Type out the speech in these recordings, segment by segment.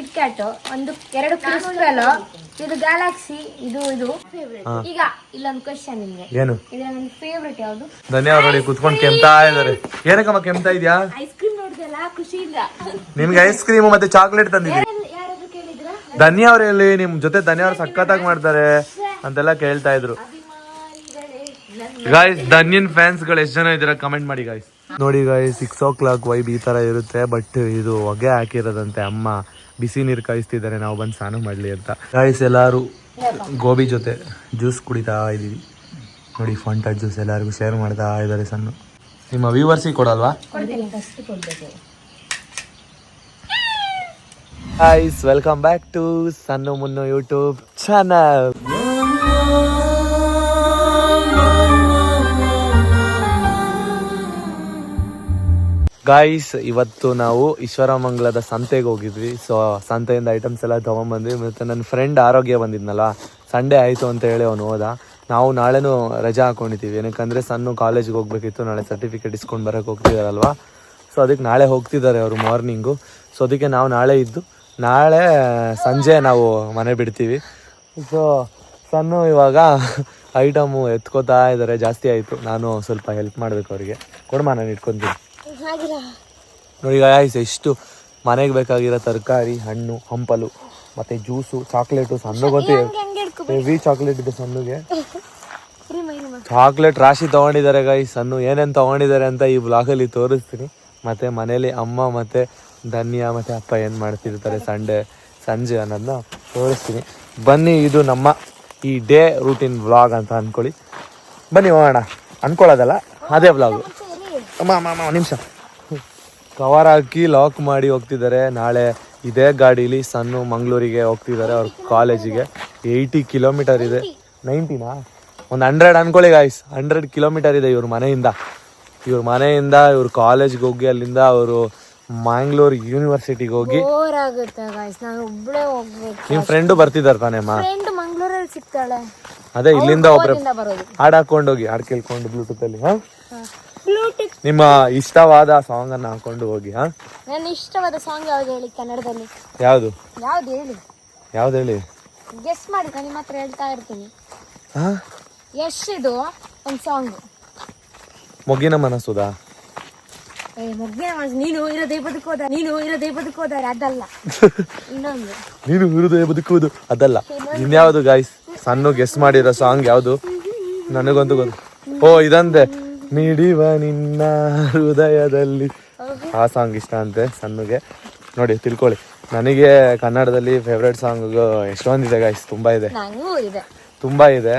Kit cat ಒಂದು ಎರಡು crystal ಇದು ಗ್ಯಾಲಾಕ್ಸಿ ಇದು ಇದು. ಈಗ ಇಲ್ಲೊಂದು ಕ್ವಶನ್ ನಿಮ್ಗೆ. ಏನು? ಇದ್ರ ನನ್ನ ಫೇವ್ರೆಟ್ ಯಾವುದು? ಧನ್ಯವಾದ ನೋಡಿ ಕುತ್ಕೊಂಡು ಕೆಮ್ತಾ ಇದಾರೆ ಏನಕ್ಕಮ್ಮ ಕೆಮ್ತಾ ಇದೆಯಾ? ಐಸ್ ಕ್ರೀಮ್ ನೋಡಿದಲ್ಲ ಖುಷಿಯಿಂದ. ನಿಮ್ಗೆ ಐಸ್ ಕ್ರೀಮ್ ಮತ್ತೆ ಚಾಕ್ಲೇಟ್ ತಂದಿದ್ದೀನಿ. ಯಾರಾದ್ರೂ ಕೇಳಿದ್ರ? ಧನ್ಯ ಅವ್ರು ಎಲ್ಲಿ ನಿಮ್ ಜೊತೆ ಧನ್ಯ ಅವ್ರು ಸಖತ್ತಾಗಿ ಮಾಡ್ತಾರೆ ಅಂತೆಲ್ಲ ಕೇಳ್ತಾ ಇದ್ರು. ಗಾಯ್ಸ್ ಧನ್ಯನ್ ಫ್ಯಾನ್ಸ್ಗಳು ಎಷ್ಟು ಜನ ಇದ್ದೀರಾ ಕಮೆಂಟ್ ಮಾಡಿ ಗಾಯ್ಸ್ ನೋಡಿ guys six o'clock vibe ಈ ತರ ಇರುತ್ತೆ ಬಟ್ ಇದು ಹೊಗೆ ಹಾಕಿರೋದಂತೆ ಅಮ್ಮ. ಬಿಸಿ ನೀರು ಕಾಯಿಸ್ತಿದ್ದಾರೆ ನಾವು ಬಂದು ಸ್ನಾನ ಮಾಡಲಿ ಅಂತ. ಗಾಯ್ಸ್ ಎಲ್ಲರೂ ಗೋಬಿ ಜೊತೆ ಜ್ಯೂಸ್ ಕುಡಿತಾ ಇದ್ದೀವಿ ನೋಡಿ ಫಂಟ ಜ್ಯೂಸ್ ಎಲ್ಲರಿಗೂ ಶೇರ್ ಮಾಡ್ತಾ ಇದ್ದಾರೆ ಸಣ್ಣ. ನಿಮ್ಮ ವ್ಯೂವರ್ಸಿಗೆ ಕೊಡಲ್ವಾ? Guys welcome back to Sanna Munnu YouTube channel guys ಇವತ್ತು ನಾವು ಈಶ್ವರಮಂಗಲದ ಸಂತೆಗೆ ಹೋಗಿದ್ವಿ. ಸೊ ಸಂತೆಯಿಂದ ಐಟಮ್ಸ್ ಎಲ್ಲ ತೊಗೊಂಬಂದ್ವಿ ಮತ್ತು ನನ್ನ ಫ್ರೆಂಡ್ ಆರೋಗ್ಯ ಬಂದಿದ್ನಲ್ಲ ಸಂಡೇ ಆಯಿತು ಅಂತ ಹೇಳಿ ಅವನು ಹೋದ. ನಾವು ನಾಳೆನೂ ರಜಾ ಹಾಕೊಂಡಿದ್ದೀವಿ. ಏನಕ್ಕಂದರೆ ಸಣ್ಣ ಕಾಲೇಜ್ಗೆ ಹೋಗ್ಬೇಕಿತ್ತು. ನಾಳೆ ಸರ್ಟಿಫಿಕೇಟ್ ಇಸ್ಕೊಂಡು ಬರೋಕ್ಕೆ ಹೋಗ್ತಿದಾರಲ್ವಾ? ಸೊ ಅದಕ್ಕೆ ನಾಳೆ ಹೋಗ್ತಿದ್ದಾರೆ ಅವರು ಮಾರ್ನಿಂಗು ಸೊ ಅದಕ್ಕೆ ನಾವು ನಾಳೆ ಇದ್ದು, ನಾಳೆ, ಸಂಜೆ ನಾವು ಮನೆ ಬಿಡ್ತೀವಿ. ಸೊ ಸಣ್ಣ ಇವಾಗ ಐಟಮು ಎತ್ಕೋತಾ ಇದ್ದಾರೆ ಜಾಸ್ತಿ ಆಯಿತು. ನಾನು ಸ್ವಲ್ಪ ಹೆಲ್ಪ್ ಮಾಡಬೇಕು ಅವರಿಗೆ. ಕೊಡಮ್ಮ ನಾನು ಇಟ್ಕೊತೀನಿ. ನೋಡಿ ಗಾಯ್ಸ್ ಎಷ್ಟು ಮನೆಗೆ ಬೇಕಾಗಿರೋ ತರಕಾರಿ ಹಣ್ಣು ಹಂಪಲು ಮತ್ತೆ ಜ್ಯೂಸು ಚಾಕ್ಲೇಟು ಸಣ್ಣಗಂತೂ ಹೆವಿ ಚಾಕ್ಲೇಟ್ ಇದೆ ಸಣ್ಣಗೆ ಚಾಕ್ಲೇಟ್ ರಾಶಿ ತಗೊಂಡಿದ್ದಾರೆ ಗಾಯ್ಸ್ ಸಣ್ಣ ಏನೇನು ತಗೊಂಡಿದ್ದಾರೆ ಅಂತ ಈ ಬ್ಲಾಗಲ್ಲಿ ತೋರಿಸ್ತೀನಿ. ಮತ್ತೆ ಮನೇಲಿ ಅಮ್ಮ ಮತ್ತೆ ಧನ್ಯ ಮತ್ತೆ ಅಪ್ಪ ಏನು ಮಾಡ್ತಿರ್ತಾರೆ ಸಂಡೇ ಸಂಜೆ ಅನ್ನೋದನ್ನ ತೋರಿಸ್ತೀನಿ. ಬನ್ನಿ ಇದು ನಮ್ಮ ಈ ಡೇ ರೂಟೀನ್ ವ್ಲಾಗ್ ಅಂತ ಅನ್ಕೊಳ್ಳಿ. ಬನ್ನಿ ಹೋಗೋಣ. ಅನ್ಕೊಳ್ಳೋದಲ್ಲ? ಅದೇ ವ್ಲಾಗು ಅಮ್ಮ ಅಮ್ಮ ಅಮ್ಮ ನಿಮಿಷ. ಕವರ್ ಹಾಕಿ ಲಾಕ್ ಮಾಡಿ ಹೋಗ್ತಿದ್ದಾರೆ. ನಾಳೆ ಇದೇ ಗಾಡೀಲಿ ಸಣ್ಣ ಮಂಗಳೂರಿಗೆ ಹೋಗ್ತಿದ್ದಾರೆ ಅವ್ರ ಕಾಲೇಜಿಗೆ. ಏಯ್ಟಿ ಕಿಲೋಮೀಟರ್ ಇದೆ. ನೈಂಟಿನಾ ಒಂದು ಹಂಡ್ರೆಡ್ ಅನ್ಕೊಳ್ಳಿ ಗಾಯ್ಸ್ ಹಂಡ್ರೆಡ್ ಕಿಲೋಮೀಟರ್ ಇದೆ ಇವ್ರ ಮನೆಯಿಂದ. ಇವ್ರ ಮನೆಯಿಂದ ಇವ್ರ ಕಾಲೇಜ್ಗೆ ಹೋಗಿ ಅಲ್ಲಿಂದ ಅವರು ಮ್ಯಾಂಗ್ಳೂರ್ ಯೂನಿವರ್ಸಿಟಿಗೆ ಹೋಗಿ ನಿಮ್ ಆಗುತ್ತೆ ಗಾಯ್ಸ್ ನಾನು ಒಬ್ಳೆ ಹೋಗ್ಬೇಕು. ನಿಮ್ಮ ಫ್ರೆಂಡು ಬರ್ತಿದ್ದಾರೆ ತಾನೇ ಫ್ರೆಂಡ್ ಮಂಗ್ಳೂರಲ್ಲಿ ಸಿಗ್ತಾಳೆ. ಅದೇ ಇಲ್ಲಿಂದ ಒಬ್ರು ಹಾಡ್ ಹಾಕೊಂಡು ಹೋಗಿ ಹಾಡ್ ಕೇಳ್ಕೊಂಡು ಬ್ಲೂಟೂತ್ ಅಲ್ಲಿ ಹಾ. ನಿಮ್ಮ ಇಷ್ಟವಾದ ಸಾಂಗ್ ಅನ್ನ ಹಾಕೊಂಡು ಹೋಗಿ ಹಾ? ನನ್ನ ಇಷ್ಟವಾದ ಸಾಂಗ್ ಯಾವ್ದು ಹೇಳಿ ಕನ್ನಡದಲ್ಲಿ? ಯಾವುದು? ಯಾವ್ದು ಹೇಳಿ? ಯಾವ್ದು ಹೇಳಿ? ಗೆಸ್ ಮಾಡಿ ನಾನು ನಿಮ್ಮ ಹತ್ರ ಹೇಳ್ತಾ ಇರ್ತೀನಿ. ಹಾ? ಯಶ್ ಇದು ಒಂದು ಸಾಂಗ್ ಮೊಗ್ಗಿನ ಮನಸ್ಸುದಾ? ಏ ಮುಗ್ಗಿನ ಮನ್ಸು ನೀನು ಇರೋದೇ ಬದುಕೋದ ನೀನು ಇರೋದೇ ಬದುಕೋದಾರೆ ಅದಲ್ಲ. ಇನ್ನೊಂದು. ನೀನು ಹೃದಯ ಬದುಕುವುದು ಅದಲ್ಲ. ಇನ್ಯಾವುದು ಗಾಯ್ಸ್ ಸಣ್ಣ ಗೆಸ್ ಮಾಡಿರೋ ಸಾಂಗ್ ಯಾವುದು? ನನಗೊಂದು ಗೊತ್ತು. ಓ ಇದಂತೆ ಮಿಡಿವ ನಿನ್ನ ಹೃದಯದಲ್ಲಿ. ಆ ಸಾಂಗ್ ಇಷ್ಟ ಅಂತೆ ಸಣ್ಣಗೆ. ನೋಡಿ ತಿಳ್ಕೊಳ್ಳಿ. ನನಗೆ ಕನ್ನಡದಲ್ಲಿ ಫೇವ್ರೆಟ್ ಸಾಂಗ್ ಎಷ್ಟೊಂದಿದೆ ಗಾಯ್ಸ್ ತುಂಬಾ ಇದೆ. ತುಂಬಾ ಇದೆ.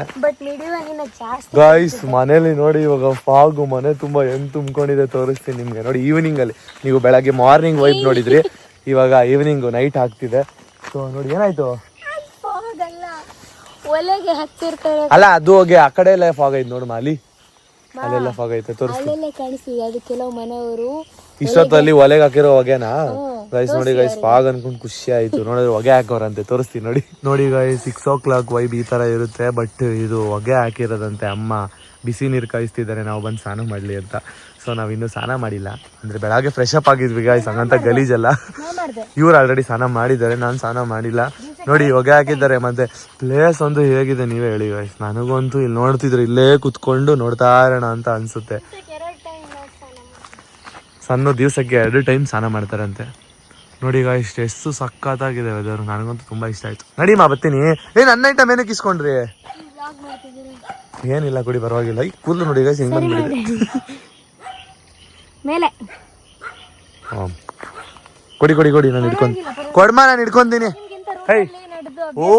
ಗಾಯ್ಸ್ ಮನೇಲಿ ನೋಡಿ ಇವಾಗ ಫಾಗ್ ಮನೆ ತುಂಬಾ ಹೆಂಗ್ ತುಂಬಿಕೊಂಡಿದೆ ತೋರಿಸ್ತೀನಿ ನಿಮ್ಗೆ. ನೋಡಿ ಈವ್ನಿಂಗ್ ಅಲ್ಲಿ. ನೀವು ಬೆಳಗ್ಗೆ ಮಾರ್ನಿಂಗ್ ವೈಬ್ ನೋಡಿದ್ರಿ. ಇವಾಗ ಈವ್ನಿಂಗ್ ನೈಟ್ ಆಗ್ತಿದೆ. ಸೊ ನೋಡಿ ಏನಾಯ್ತು? ಅಲ್ಲ. ಅದು ಹೋಗಿ ಆ ಕಡೆ ಎಲ್ಲ ಫಾಗ್ ಆಯ್ತು ನೋಡಮ್ಮ ಅಲ್ಲಿ ಅಲ್ಲೆಲ್ಲ ಫಾಗ್ ಐತೆ ತೋರಿಸ್ ಅಲ್ಲೆಲ್ಲ ಕಾಣಿಸ್ತಿದೆ ಅದು ಕೆಲವು ಮನೆಯವರು. ಇಷ್ಟೊತ್ತಲ್ಲಿ ಒಲೆಗೆ ಹಾಕಿರೋ ಹೊಗೆನಾ? ಗೈಸ್ ನೋಡಿ ಗೈಸ್ ಫಾಗ್ ಅನ್ಕೊಂಡ್ ಖುಷಿ ಆಯ್ತು ನೋಡಿದ್ರೆ ಹೊಗೆ ಹಾಕೋರಂತೆ ತೋರಿಸ್ತೀನಿ ನೋಡಿ. ನೋಡಿ guys six o'clock vibe ಈ ತರ ಇರುತ್ತೆ ಬಟ್ ಇದು ಹೊಗೆ ಹಾಕಿರೋದಂತೆ ಅಮ್ಮ. ಬಿಸಿ ನೀರು ಕಾಯಿಸ್ತಿದ್ದಾರೆ ನಾವು ಬಂದು ಸ್ನಾನ ಮಾಡ್ಲಿ ಅಂತ. ಸೊ ನಾವ್ ಇನ್ನೂ ಸ್ನಾನ ಮಾಡಿಲ್ಲ. ಅಂದ್ರೆ ಬೆಳಗ್ಗೆ ಫ್ರೆಶ್ ಅಪ್ ಆಗಿದ್ವಿ ಗೈಸ್ ಹಂಗಂತ ಗಲೀಜಲ್ಲ. ಇವ್ರು ಆಲ್ರೆಡಿ ಸ್ನಾನ ಮಾಡಿದ್ದಾರೆ ನಾನು ಸ್ನಾನ ಮಾಡಿಲ್ಲ. ನೋಡಿ ಹೊಗೆ ಹಾಕಿದ್ದಾರೆ ಮತ್ತೆ ಪ್ಲೇಸ್ ಒಂದು ಹೇಗಿದೆ ನೀವೇ ಹೇಳಿ ಗೈಸ್ ನನಗಂತೂ ಇಲ್ಲಿ ನೋಡ್ತಿದ್ರು ಇಲ್ಲೇ ಕುತ್ಕೊಂಡು ನೋಡ್ತಾ ಇರೋಣ ಅಂತ ಅನ್ಸುತ್ತೆ. ಸಣ್ಣ ದಿವಸಕ್ಕೆ ಎರಡು ಟೈಮ್ ಸ್ನಾನ ಮಾಡ್ತಾರಂತೆ. ನೋಡಿ ಈಗ ಇಷ್ಟು ಎಷ್ಟು ಸಕ್ಕತ್ತಾಗಿದೆ ವೆದರ್ ನನಗಂತೂ ತುಂಬಾ ಇಷ್ಟ ಆಯ್ತು. ನಡಿ ಮಾ ಬರ್ತೀನಿ. ಏ ನನ್ನ ಐಟಮ್ ಏನಕ್ಕೆ ಇಸ್ಕೊಂಡ್ರಿ? ಏನಿಲ್ಲ ಕೊಡಿ ಪರವಾಗಿಲ್ಲ. ಈ ಕೂದಲು ನೋಡಿ ಈಗ ಹೆಂಗ್ ಬಂದ್ಬಿಡಿದೆ ಮೇಲೆ. ಹಾಂ ಕೊಡಿ ಕೊಡಿ ಕೊಡಿ ನಾನು ಹಿಡ್ಕೊಂಡು ಕೊಡ್ಮಾ ನಾನು ಇಟ್ಕೊಂತೀನಿ ಹೇ ನಡೆದು ಓ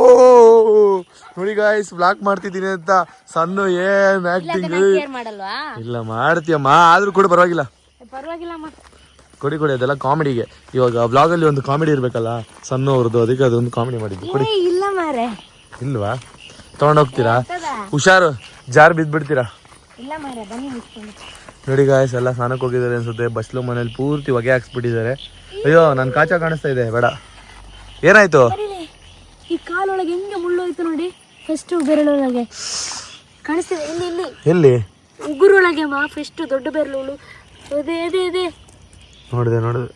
ನೋಡಿ ಗಾಯ್ಸ್ ಬ್ಲಾಕ್ ಮಾಡ್ತಿದ್ದೀನಿ ಅಂತ ಸಣ್ಣ ಏನ್ ಆಕ್ಟಿಂಗ್ ಇಲ್ಲ ಮಾಡ್ತೀಯಮ್ಮ ಆದ್ರೂ ಕೂಡ ಪರವಾಗಿಲ್ಲ. ಕೊಡಿ ಕೊಡಿ ಅದೆಲ್ಲ ಕಾಮಿಡಿಗೆ ಇವಾಗ ಬ್ಲಾಗ್ ಅಲ್ಲಿ ಒಂದು ಕಾಮಿಡಿ ಇರ್ಬೇಕಲ್ಲ ಸಣ್ಣ ಅವ್ರದ್ದು ಅದಕ್ಕೆ ಅದೊಂದು ಕಾಮಿಡಿ ಮಾಡಿದ್ವಿ ಕೊಡಿ. ಇಲ್ಲ ಮಾರೆ. ಇಲ್ವಾ? ತಗೊಂಡೋಗ್ತೀರಾ ಹುಷಾರು ಜಾರ್ ಬಿದ್ಬಿಡ್ತೀರಾ? ಇಲ್ಲ ಮಾರೆ ಬನ್ನಿ ನಿಂತ್ಕೊಂಡು. ನೋಡಿ ಗಾಯ್ಸ್ ಎಲ್ಲ ಸ್ನಾನಕ್ಕೆ ಹೋಗಿದ್ದಾರೆ ಅನ್ಸುತ್ತೆ ಬಸ್ಲು ಮನೇಲಿ ಪೂರ್ತಿ ಹೊಗೆ ಹಾಕ್ಸ್ಬಿಟ್ಟಿದ್ದಾರೆ. ಅಯ್ಯೋ ನನ್ನ ಕಾಚ ಕಾಣಿಸ್ತಾ ಇದೆ ಬೇಡ. ಏನಾಯ್ತು? ಈ ಕಾಲೊಳಗೆ ಹೆಂಗೆ ಮುಳ್ಳೋಯ್ತು ನೋಡಿ. ಫಸ್ಟ್ ಬೆರಳೊಳಗೆ ಕಾಣಿಸ್ತಿದೆ? ಇಲ್ಲಿ ಇಲ್ಲಿ. ಎಲ್ಲಿ? ಉಗುರೊಳಗೆ ಮಾ ಫಸ್ಟ್ ದೊಡ್ಡ ಬೆರಳು ಅದೇ ಅದೇ ಅದೇ ನೋಡಿದೆ ನೋಡಿದೆ!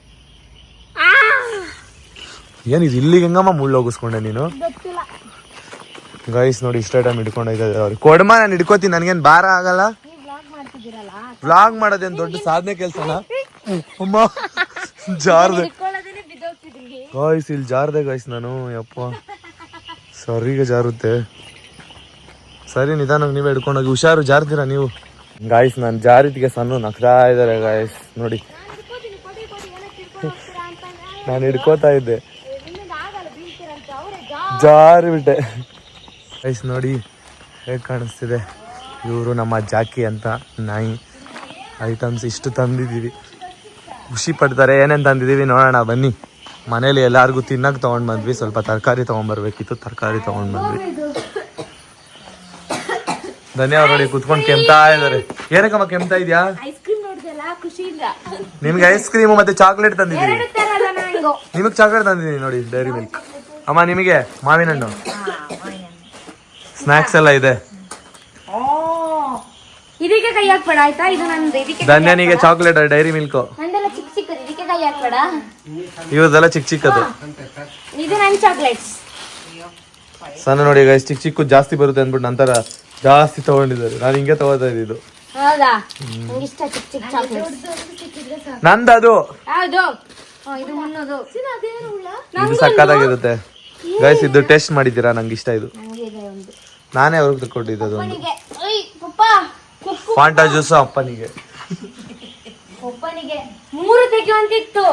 ಏನಿದು ಇಲ್ಲಿಗೆ ಹೆಂಗಮ್ಮ ಮುಳ್ಳು ಹೋಗಿಸ್ಕೊಂಡೆ ನೀನು? ಗೊತ್ತಿಲ್ಲ. ಗೈಸ್ ನೋಡಿ ಇಷ್ಟ ಟೈಮ್ ಹಿಡ್ಕೊಂಡೋಗಿದ್ದಾರೆ ಅವ್ರಿಗೆ ಕೊಡಮ್ಮ ನಾನು ಹಿಡ್ಕೋತೀನಿ ನನಗೇನು ಭಾರ ಆಗಲ್ಲ? ವ್ಲಾಗ್ ಮಾಡೋದೇನು ದೊಡ್ಡ ಸಾಧನೆ ಕೆಲಸ ಅಮ್ಮ ಜಾರ್ದೆ. ಗಾಯ್ಸ್ ಇಲ್ಲಿ ಜಾರ್ದೆ ಗಾಯ್ಸ್ ನಾನು ಯಪ್ಪ. ಸರಿಗೆ ಜಾರುತ್ತೆ. ಸರಿ, ನಿಧಾನಕ್ಕೆ ನೀವೇ ಹಿಡ್ಕೊಂಡೋಗಿ ಹುಷಾರು ಜಾರ್ತೀರಾ ನೀವು. ಗಾಯ್ಸ್ ನಾನು ಜಾರಿದ್ಗೆ ಸಣ್ಣ ನಗ್ತಾ ಇದ್ದಾರೆ ಗಾಯ್ಸ್ ನೋಡಿ. ನಾನು ಹಿಡ್ಕೋತಾ ಇದ್ದೆ. ಗಾಯಸ್ ಜಾರಿ ಬಿಟ್ಟೆ ಗೈಸ್ ನೋಡಿ. ಹೇಗೆ ಕಾಣಿಸ್ತಿದೆ. ಇವರು ನಮ್ಮ ಜಾಕಿ ಅಂತ ನಾಯಿ. ಐಟಮ್ಸ್ ಇಷ್ಟು ತಂದಿದ್ದೀವಿ. ಖುಷಿ ಪಡ್ತಾರೆ. ಏನೇನು ತಂದಿದ್ದೀವಿ ನೋಡೋಣ, ಬನ್ನಿ. ಮನೇಲಿ ಎಲ್ಲಾರ್ಗೂ ತಿನ್ನಕ್ಕೆ ತಗೊಂಡ್ ಬಂದ್ವಿ. ಸ್ವಲ್ಪ ತರಕಾರಿ ತೊಗೊಂಬರ್ಬೇಕಿತ್ತು ತರಕಾರಿ ತಗೊಂಡ್ ಬಂದ್ವಿ. ಧನ್ಯವಾದ ನೋಡಿ ಕುತ್ಕೊಂಡು ಕೆಮ್ತಾ ಇದ್ದಾರೆ ಏನಕ್ಕಮ್ಮ ಕೆಮ್ತಾ ಇದೆಯಾ? ಐಸ್ ಕ್ರೀಮ್ ನೋಡಿದಲ್ಲ ಖುಷಿಯಿಂದ. ನಿಮ್ಗೆ ಐಸ್ ಕ್ರೀಮ್ ಮತ್ತೆ ಚಾಕ್ಲೇಟ್ ತಂದಿದ್ದೀನಿ ನಿಮಗೆ ಚಾಕ್ಲೇಟ್ ತಂದಿದ್ದೀನಿ ನೋಡಿ ಡೈರಿ ಮಿಲ್ಕ್ ಅಮ್ಮ ನಿಮಗೆ ಮಾವಿನ ಹಣ್ಣು? ಸ್ನಾಕ್ಸ್ ಎಲ್ಲ ಇದೆ. ಧನ್ಯನಿಗೆ ಚಾಕ್ಲೇಟ್ ಡೈರಿ ಮಿಲ್ಕ್ ಹಾಕ್ಬೇಡ ಇವ್ರದೆಲ್ಲ ಚಿಕ್ಕ ಚಿಕ್ಕದು. ಇದು ನನ್ನ ಚಾಕ್ಲೇಟ್ಸ್ ಸಣ್ಣ ನೋಡಿ ಗೈಸ್ ಚಿಕ್ಕ ಚಿಕ್ಕ ಜಾಸ್ತಿ ಬರುತ್ತೆ ಅಂದ್ಬಿಟ್ಟು ನಂತರ ಜಾಸ್ತಿ ತಗೊಂಡಿದ್ದಾರೆ. ನಾನು ಹಿಂಗೆ ತಗೋತಾ ಇದ್ದಿದ್ದು. ಹೌದಾ? ನಂಗೆ ಇಷ್ಟ ಚಿಕ್ಕ ಚಿಕ್ಕ ಚಾಕ್ಲೇಟ್ಸ್ ನಂದು ಅದು ಯಾವುದು? ಆ, ಇದು ಮುನ್ನೋದು. ಇದು ಸಕ್ಕತ್ತಾಗಿರುತ್ತೆ ಗೈಸ್ ಇದು ಟೇಸ್ಟ್ ಮಾಡಿದ್ದೀರಾ? ನಂಗೆ ಇಷ್ಟ ಇದು ನಾನೇ ಅವ್ರಿಗೆ ಕೊಟ್ಟಿದ್ದು ಫಾಂಟಾ ಜ್ಯೂಸು ಅಪ್ಪನಿಗೆ. ಮೂರು ತೆಗೆಯುವಂತಿತ್ತು.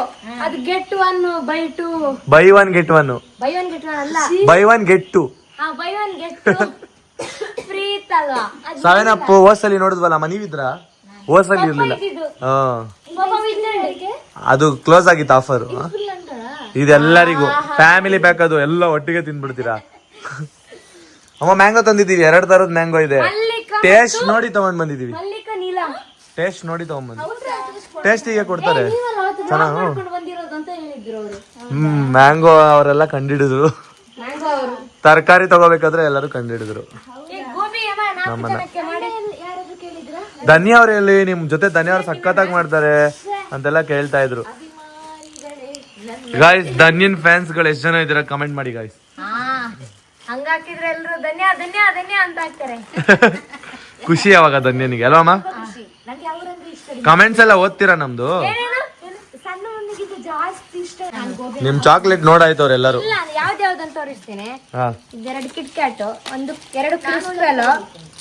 ಅದು get one buy two buy one get one buy one get one ಅಲ್ಲ? ಬೈ ಒನ್ ಗೆಟ್ ಟು ಹಾ buy one get two free ಇತ್ತಲ್ವಾ ಅದು ಸೆವೆನ್ ಅಪ್ ಓಸಲಿ ನೋಡಿದ್ವಲ್ಲ ಅಮ್ಮ ನೀವಿದ್ರ? ಇರಲಿಲ್ಲ. ಇರ್ಲಿಲ್ಲ ಹಾ. ಪಾಪ ಅದು ಕ್ಲೋಸ್ ಆಗಿತ್ತು ಆಫರ್ ಇದೆಲ್ಲರಿಗೂ ಫ್ಯಾಮಿಲಿ ಪ್ಯಾಕ್ ಅದು ಎಲ್ಲ ಒಟ್ಟಿಗೆ ತಿಂದ್ಬಿಡ್ತೀರಾ ಅಮ್ಮ ಮ್ಯಾಂಗೋ ತಂದಿದ್ದೀವಿ. ಎರಡು ತರದ ಮ್ಯಾಂಗೋ ಇದೆ. ಟೇಸ್ಟ್ ನೋಡಿ ತಗೊಂಡ್ ಬಂದಿದೀವಿ ಮಲ್ಲಿಕ ನೀಲಂ. ಟೇಸ್ಟ್ ನೋಡಿ ತಗೊಂಡ್ ಬಂದ್ವಿ ಟೇಸ್ಟ್ ಹೀಗೆ ಕೊಡ್ತಾರೆ. ನೀವಲ್ಲ ಅವತ್ತು ಬಂದಿರೋದು ಅಂತ ಹೇಳಿದ್ರು ಅವರು. ಹ್ಮ್ ಮ್ಯಾಂಗೋ ಅವರೆಲ್ಲ ಕಂಡಿಡಿದ್ರು. ಮ್ಯಾಂಗೋ ಅವರು. ತರಕಾರಿ ತಗೋಬೇಕಾದ್ರೆ ಎಲ್ಲರೂ ಕಂಡಿಡಿದ್ರು. ನಮ್ಮನ್ನ ಅಮ್ಮ ನಾಲ್ಕು ಜನಕ್ಕೆ ಮಾಡಿ. ಯಾರಾದ್ರೂ ಕೇಳಿದ್ರ? ಧನ್ಯ ಅವ್ರು ಎಲ್ಲಿ ನಿಮ್ ಜೊತೆ ಧನ್ಯ ಅವ್ರು ಸಖತ್ತಾಗಿ ಮಾಡ್ತಾರೆ ಅಂತೆಲ್ಲ ಕೇಳ್ತಾ ಇದ್ರು. ಗಾಯ್ಸ್ ಧನ್ಯನ್ ಫ್ಯಾನ್ಸ್ಗಳು ಎಷ್ಟು ಜನ ಇದ್ದೀರಾ ಕಮೆಂಟ್ ಮಾಡಿ ಗಾಯ್ಸ್ ಹಾ ಹಂಗ ಹಾಕಿದ್ರೆ ಎಲ್ರು ಧನ್ಯ ಧನ್ಯ ಧನ್ಯ ಅಂತ ಹಾಕ್ತಾರೆ. ಖುಷಿ ಯಾವಾಗ ಧನ್ಯನಿಗೆ ಅಲ್ವಾ ಅಮ್ಮ? ಕಮೆಂಟ್ಸ್ ಎಲ್ಲ ಓದ್ತೀರಾ ನಮ್ದು? ಗೋಬಿ ನಿಮ್ ಚಾಕ್ಲೇಟ್ ನೋಡಾಯ್ತು ಅವ್ರೆಲ್ಲರೂ ಇಲ್ಲ ಯಾವ್ದು ಯಾವ್ದಂತ ತೋರಿಸ್ತೇನೆ. ಇದೆರಡು ಕಿಟ್ ಕ್ಯಾಟ್ ಒಂದು ಎರಡು ಕ್ರಿಸ್ಟಲ್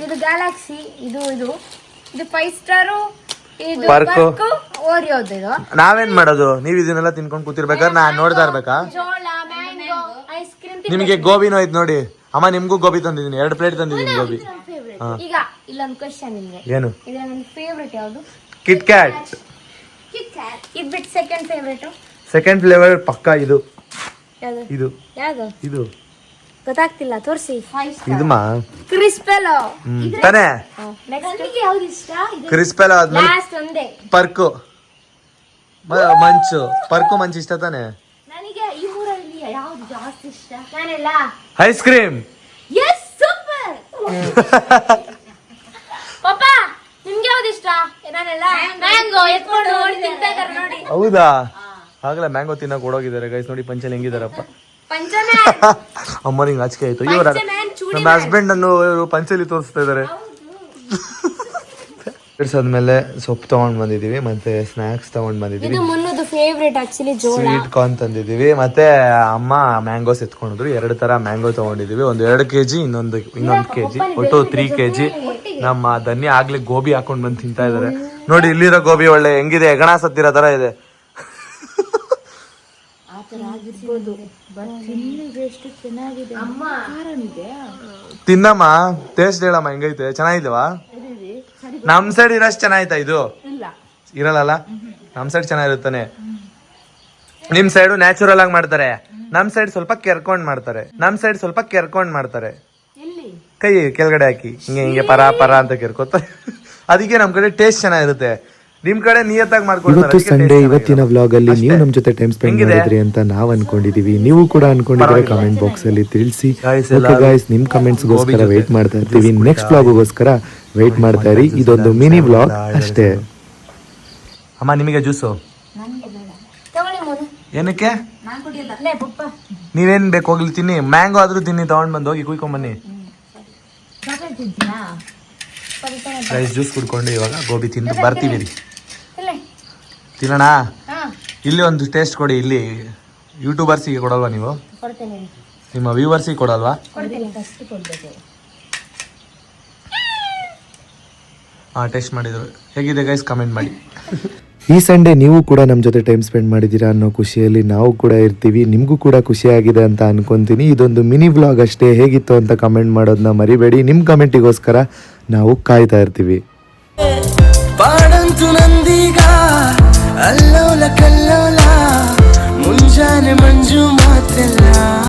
ಇದು ಗ್ಯಾಲಾಕ್ಸಿ ಇದು ಇದು. ಇದು ಫೈವ್ ಸ್ಟಾರು Park. ಓರಿಯೋದು ಇದು. ನಾವೇನ್ ಮಾಡೋದು? ನೀವ್ ಇದನ್ನೆಲ್ಲ ತಿನ್ಕೊಂಡ್ ಕೂತಿರ್ಬೇಕಾದ್ರೆ ನಾ ನೋಡ್ತಾ ಇರ್ಬೇಕಾ? ನಿಮ್ಗೆ ಗೋಬಿನೂ ಐತ್ ನೋಡಿ. ಅಮ್ಮ ನಿಮ್ಗೂ ಗೋಬಿ ತಂದಿದ್ದೀನಿ. ಎರಡು ಪ್ಲೇಟ್ ತಂದಿದ್ದೀನಿ ಗೋಬಿ. ಈಗ ಇಲ್ಲೊಂದು ಕ್ವಶನ್ ನಿಮ್ಗೆ. ಏನು? ಇದ್ರ ನನ್ನ ಫೇವ್ರೆಟ್ ಯಾವುದು? ಕಿಟ್ ಕ್ಯಾಟ್ ಇದು ಬಿಟ್ ಸೆಕೆಂಡ್ ಫೇವರೇಟ್ ಸೆಕೆಂಡ್ ಫ್ಲೇವರ್ ಪಕ್ಕ ಇದು. ಯಾವುದು? ಇದು. ಯಾವುದು? ಇದು. ಗೊತ್ತಾಗ್ತಿಲ್ಲ ತೋರಿಸಿ. ಇದಮ್ಮ ಕ್ರಿಸ್ಪೆಲೋ ತಾನೆ? ನೆಕ್ಸ್ಟ್ ಯಾವ್ದು ಇಷ್ಟ? ಕ್ರಿಸ್ಪೆಲೋ ಆದ್ಮೇಲೆ ಲಾಸ್ಟ್ ಒಂದೇ. ಪರ್ಕು. ಮ- ಮಂಚು. ಪರ್ಕು ಮಂಚು ಇಷ್ಟ ತಾನೆ? ನನಗೆ ಈ ಮೂರಲ್ಲಿ ಯಾವ್ದು ಜಾಸ್ತಿ ಇಷ್ಟ? ನಾನೆಲ್ಲ. ಐಸ್ ಕ್ರೀಮ್ ಎಸ್ ಸೂಪರ್ ಪಾಪ ಇಷ್ಟ ನಾನೆಲ್ಲ ಮ್ಯಾಂಗೋ ಎತ್ಕೊಂಡು ನೋಡಿ ತಿಂತಾ ಇದಾರೆ ನೋಡಿ ಹೌದಾ? ಆಗ್ಲೇ ಮ್ಯಾಂಗೋ ತಿನ್ನಕ್ ಓಡೋಗಿದ್ದಾರೆ. ಗೈಸ್ ನೋಡಿ ಪಂಚಲ್ ಹೆಂಗಿದಾರಪ್ಪ. ಪಂಚಮೇ. ಅಮ್ಮನಿಗೆ ಆಚಿಕೆ ಆಯ್ತು. ಇವರ ಪಂಚಮ್ಯಾನ್ ಚೂಡಿ ನಮ್ಮ ಹಸ್ಬೆಂಡ್ ಅನ್ನು ಇವ್ರು ಪಂಚಲಿ ತೋರಿಸ್ತಾ ಇದಾರೆ. ಬಿಡ್ಸಾದ್ಮೇಲೆ ಸೊಪ್ಪು ತಗೊಂಡ್ ಬಂದಿದೀವಿ ಮತ್ತೆ ಸ್ನಾಕ್ಸ್ ತಗೊಂಡ್ ಬಂದಿದೀವಿ. ಇದು ಮುನ್ನದು ಫೇವ್ರೇಟ್ ಆಕ್ಚುಲಿ ಜೋಳ. ಸ್ವೀಟ್ ಕಾರ್ನ್ ತಂದಿದೀವಿ ಮತ್ತೆ ಅಮ್ಮ ಮ್ಯಾಂಗೋಸ್ ಎತ್ಕೊಂಡಿದ್ರು ಎರಡು ತರ ಮ್ಯಾಂಗೋ ತಗೊಂಡಿದೀವಿ. ಒಂದು ಎರಡು ಕೆಜಿ ಇನ್ನೊಂದು ಇನ್ನೊಂದು ಕೆಜಿ. ಒಟ್ಟು ತ್ರೀ ಕೆಜಿ ನಮ್ಮ ಧನ್ಯ ಆಗ್ಲಿ ಗೋಬಿ ಹಾಕೊಂಡ್ ಬಂದು ತಿಂತಾ ಇದಾರೆ. ನೋಡಿ ಇಲ್ಲಿರೋ ಗೋಬಿ ಒಳ್ಳೆ ಹೆಂಗಿದೆ? ಹೆಗಣ ಸತ್ತಿರೋ ತರ ಇದೆ. ಅಮ್ಮ ತಿನ್ನಮ್ಮ ಟೇಸ್ಟ್ ಹೇಳಮ್ಮ ಹೆಂಗೈತೆ? ಚೆನ್ನಾಗಿಲ್ವಾ ನಮ್ ಸೈಡ್ ಇರೋಷ್ಟು ಚೆನ್ನಾಯ್ತಾ ಇದು? ಇರಲ್ಲ ನಮ್ ಸೈಡ್ ಚೆನ್ನಾಗಿರುತ್ತಾನೆ. ನಿಮ್ ಸೈಡು ನ್ಯಾಚುರಲ್ ಆಗಿ ಮಾಡ್ತಾರೆ. ನಮ್ ಸೈಡ್ ಸ್ವಲ್ಪ ಕೆರ್ಕೊಂಡ್ ಮಾಡ್ತಾರೆ. ನಮ್ ಸೈಡ್ ಸ್ವಲ್ಪ ಕೆರ್ಕೊಂಡ್ ಮಾಡ್ತಾರೆ. ಕೈ ಕೆಳಗಡೆ ಹಾಕಿ. ಹಿಂಗೆ ಹಿಂಗೆ ಪರ ಪರ ಅಂತ ಕೆರ್ಕೋತ. ಅದಕ್ಕೆ ನಮ್ ಕಡೆ ಟೇಸ್ಟ್ ಚೆನ್ನಾಗಿರುತ್ತೆ. ನಿಮ್ ಕಡೆ ನಿಯತ್ತಾಗಿ ಮಾಡ್ಕೊಂಡು ಇವತ್ತು ಸಂಡೇ ಇವತ್ತಿನ. ವ್ಲಾಗ್ ಅಲ್ಲಿ ನೀವು. ನಮ್ ಜೊತೆ ಟೈಮ್ ಸ್ಪೆಂಡ್? ಮಾಡಿದ್ರಿ ಅಂತ ನಾವ್ ಅನ್ಕೊಂಡಿದೀವಿ. ನೀವು ಕೂಡ ಅನ್ಕೊಂಡಿದ್ರೆ ಕಮೆಂಟ್ ಬಾಕ್ಸ್ ಅಲ್ಲಿ ತಿಳಿಸಿ. ಗಾಯಸ್ ಓಕೆ ಗಾಯ್ಸ್ ನಿಮ್ ಕಮೆಂಟ್ಸ್ ಗೋಸ್ಕರ ವೇಟ್ ಮಾಡ್ತಾ ಇರ್ತೀವಿ. ನೆಕ್ಸ್ಟ್ ನೆಕ್ಸ್ಟ್ ವ್ಲಾಗ್ಗೋಸ್ಕರ ವೇಟ್ ಮಾಡ್ತಾ ಇರಿ. ಇದೊಂದು ಮಿನಿ ವ್ಲಾಗ್ ಅಷ್ಟೇ. ಅಮ್ಮ ನಿಮಗೆ ಜ್ಯೂಸು ಏನಕ್ಕೆ? ಲೇ ಪಪ್ಪ. ನೀವೇನ್ ಬೇಕು ಹೋಗ್ಲಿ ತಿನ್ನಿ. ಮ್ಯಾಂಗೋ ಆದ್ರೂ ತಿನ್ನಿ ತಗೊಂಡ್ ಬಂದು ಹೋಗಿ ಕುಯ್ಕೊಂಡ್ ಬನ್ನಿ ಚಾಕ್ಲೇಟ್ ತಿಂತೀನಾ ಸರಿ ತಾನೆ ರೈಸ್ ಜ್ಯೂಸ್ ಕುಡ್ಕೊಂಡು ಇವಾಗ ಗೋಬಿ ತಿಂದು ಬರ್ತೀವಿ ರೀ ಇಲ್ಲೇ. ತಿನ್ನೋಣ? ಇಲ್ಲಿ ಒಂದು ಟೇಸ್ಟ್ ಕೊಡಿ ಇಲ್ಲಿ ಯೂಟ್ಯೂಬರ್ಸಿಗೆ ಕೊಡಲ್ವಾ ನೀವು. ನಿಮ್ಮ ವ್ಯೂವರ್ಸಿಗೆ ಕೊಡಲ್ವಾ? ಕೊಡ್ತೇನೆ. ಫಸ್ಟ್ ಕೊಡ್ಬೇಕು ಹಾಂ ಟೇಸ್ಟ್ ಮಾಡಿದ್ರು. ಹೇಗಿದೆ ಗೈಸ್ ಕಮೆಂಟ್ ಮಾಡಿ. ಈ ಸಂಡೇ ನೀವು ಕೂಡ ನಮ್ಮ ಜೊತೆ ಟೈಮ್ ಸ್ಪೆಂಡ್ ಮಾಡಿದ್ದೀರಾ ಅನ್ನೋ ಖುಷಿಯಲ್ಲಿ ನಾವು ಕೂಡ ಇರ್ತೀವಿ. ನಿಮಗೂ ಕೂಡ ಖುಷಿಯಾಗಿದೆ ಅಂತ ಅನ್ಕೊಂತೀನಿ. ಇದೊಂದು ಮಿನಿ ವ್ಲಾಗ್ ಅಷ್ಟೇ. ಹೇಗಿತ್ತು ಅಂತ ಕಮೆಂಟ್ ಮಾಡೋದನ್ನ ಮರಿಬೇಡಿ. ನಿಮ್ಮ ಕಮೆಂಟಿಗೋಸ್ಕರ ನಾವು ಕಾಯ್ತಾ ಇರ್ತೀವಿ. ಪಾಡಂತು ನಂದೀಗ ಅಲ್ಲೋಲ ಕಲ್ಲೋಲ ಮುಂಜಾನೆ ಮಂಜು ಮಾತೆಲ್ಲ.